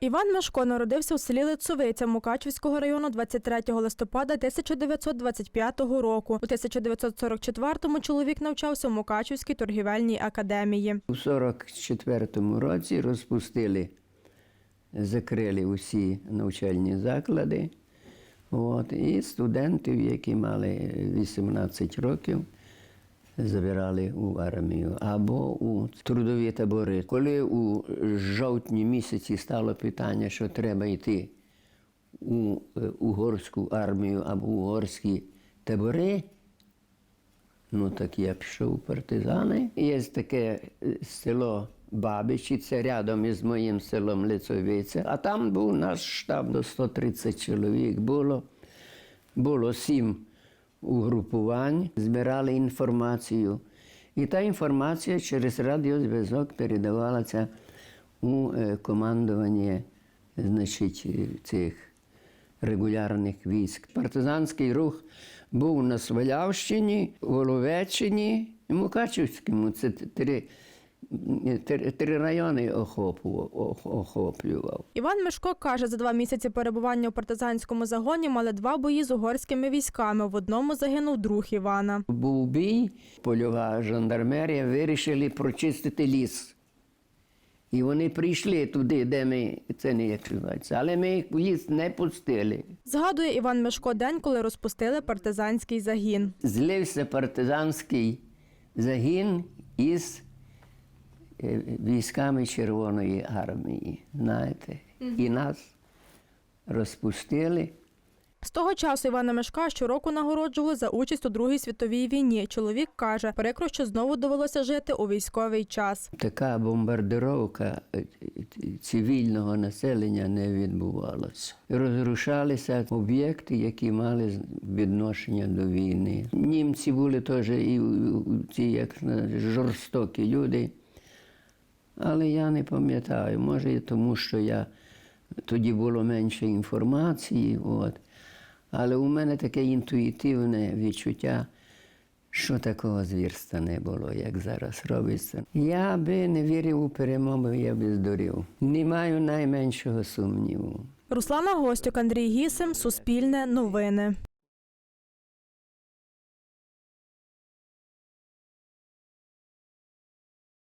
Іван Мешко народився у селі Лицовиця Мукачівського району 23 листопада 1925 року. У 1944-му чоловік навчався у Мукачівській торгівельній академії. У 44-му році розпустили, закрили усі навчальні заклади. От, і студентів, які мали 18 років, забирали у армію або у трудові табори. Коли у жовтні місяці стало питання, що треба йти у е, угорську армію або угорські табори, Ну так я пішов у партизани. Є таке е, село Бабичі, це рядом із моїм селом Лицовиця. А там був наш штаб до 130 чоловік було. Було сім угрупувань, збирали інформацію. І та інформація через радіозв'язок передавалася у е, командування значить, е, цих регулярних військ. Партизанський рух був на Свалявщині, Воловеччині і Мукачівському. Це три, три, три райони охопував- ох- охоплював. Іван Мешко каже, за два місяці перебування у партизанському загоні мали два бої з угорськими військами. В одному загинув друг Івана. Був бій, польова жандармерія вирішили прочистити ліс. І вони прийшли туди, де ми, це не як називається, але ми їх в ліс не пустили. Згадує Іван Мешко день, коли розпустили партизанський загін. злився партизанський загін із військами Червоної армії. Знаєте, і нас розпустили. З того часу Івана Мешка щороку нагороджували за участь у Другій світовій війні. Чоловік каже, прикро, що знову довелося жити у військовий час. Така бомбардировка е, цивільного населення не відбувалася. Розрушалися об'єкти, які мали відношення до війни. Німці були теж і ці як жорстокі люди. Але я не пам'ятаю, може і тому, що я тоді було менше інформації. От. Але у мене таке інтуїтивне відчуття, що такого звірства не було, як зараз робиться. Я би не вірив у перемогу, я би здурів. Не маю найменшого сумніву. Руслана Гостюк, Андрій Гісем, Суспільне, Новини.